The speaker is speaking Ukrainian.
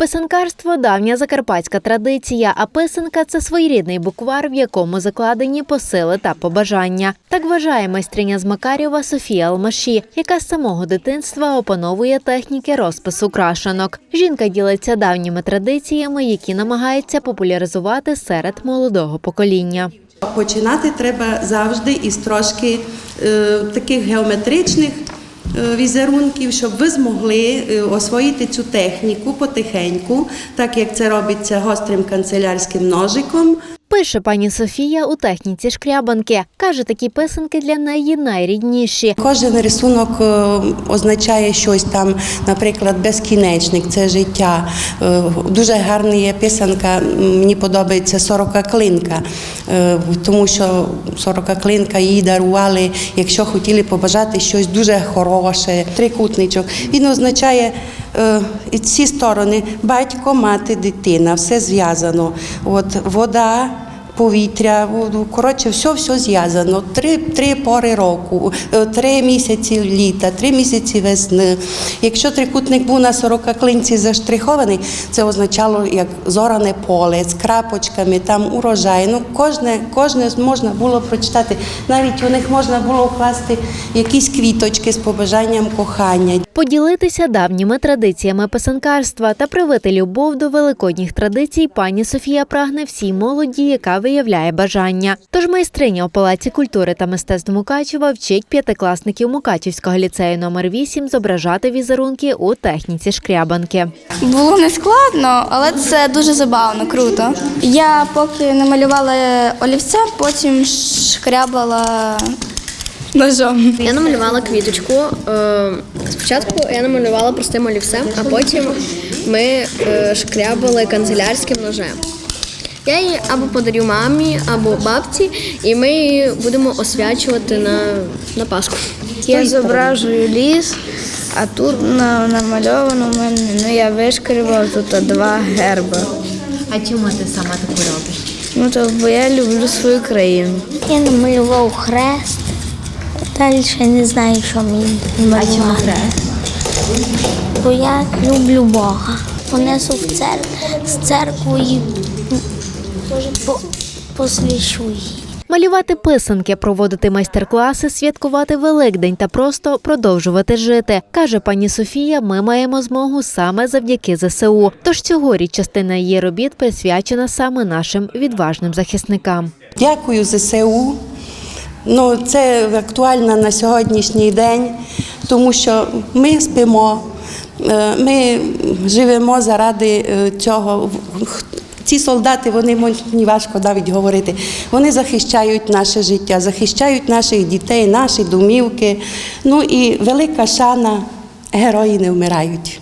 Писанкарство давня закарпатська традиція, а писанка це своєрідний буквар, в якому закладені посили та побажання. Так вважає майстриня з Макарєва Софія Алмаші, яка з самого дитинства опановує техніки розпису крашенок. Жінка ділиться давніми традиціями, які намагається популяризувати серед молодого покоління. Починати треба завжди із трошки е, таких геометричних візерунків, щоб ви змогли е, освоїти цю техніку потихеньку, так як це робиться гострим канцелярським ножиком. Пише пані Софія у техніці шкрябанки. Каже, такі писанки для неї найрідніші. Кожен рисунок е, означає щось там, наприклад, безкінечник, це життя. Е, Дуже гарна є писанка, мені подобається сорока клинка, е, тому що сорока клинка їй дарували, якщо хотіли побажати щось дуже хороше, трикутничок. Він означає і ці сторони батько, мати, дитина, все зв'язано. От вода повітря, коротше, все, все зв'язано. Три, три пори року, е, три місяці літа, три місяці весни. Якщо трикутник був на 40 клинці заштрихований, це означало як зоране поле з крапочками, там урожай. Ну, кожне, кожне можна було прочитати. Навіть у них можна було вкласти якісь квіточки з побажанням кохання. Поділитися давніми традиціями писанкарства та привити любов до великодніх традицій пані Софія прагне всій молоді, яка виявляє бажання. Тож майстриня у Палаці культури та мистецтв Мукачева вчить п'ятикласників Мукачівського ліцею номер 8 зображати візерунки у техніці шкрябанки. Було не складно, але це дуже забавно, круто. Я поки намалювала олівцем, потім шкрябала ножом. Я намалювала квіточку. Е, Спочатку я намалювала простим олівцем, а потім ми е, шкрябали канцелярським ножем. Я її або подарю мамі, або бабці, і ми її будемо освячувати на, на Пасху. Я зображую ліс, а тут на, намальовано в мене, ну я вишкрібала тут два герба. А чому ти саме таку робиш? Ну то бо я люблю свою країну. Я намалював хрест. Далі не знаю, що мені. А чому хрест? Бо я люблю Бога. Понесу в церкву, з церкву її. Малювати писанки, проводити майстер-класи, святкувати Великдень та просто продовжувати жити. Каже пані Софія, ми маємо змогу саме завдяки ЗСУ. Тож цьогоріч частина її робіт присвячена саме нашим відважним захисникам. Дякую ЗСУ. Ну, це актуально на сьогоднішній день, тому що ми спимо, е, ми живемо заради е, цього. Ці солдати, вони мені важко навіть говорити. Вони захищають наше життя, захищають наших дітей, наші домівки. Ну і велика шана, герої не вмирають.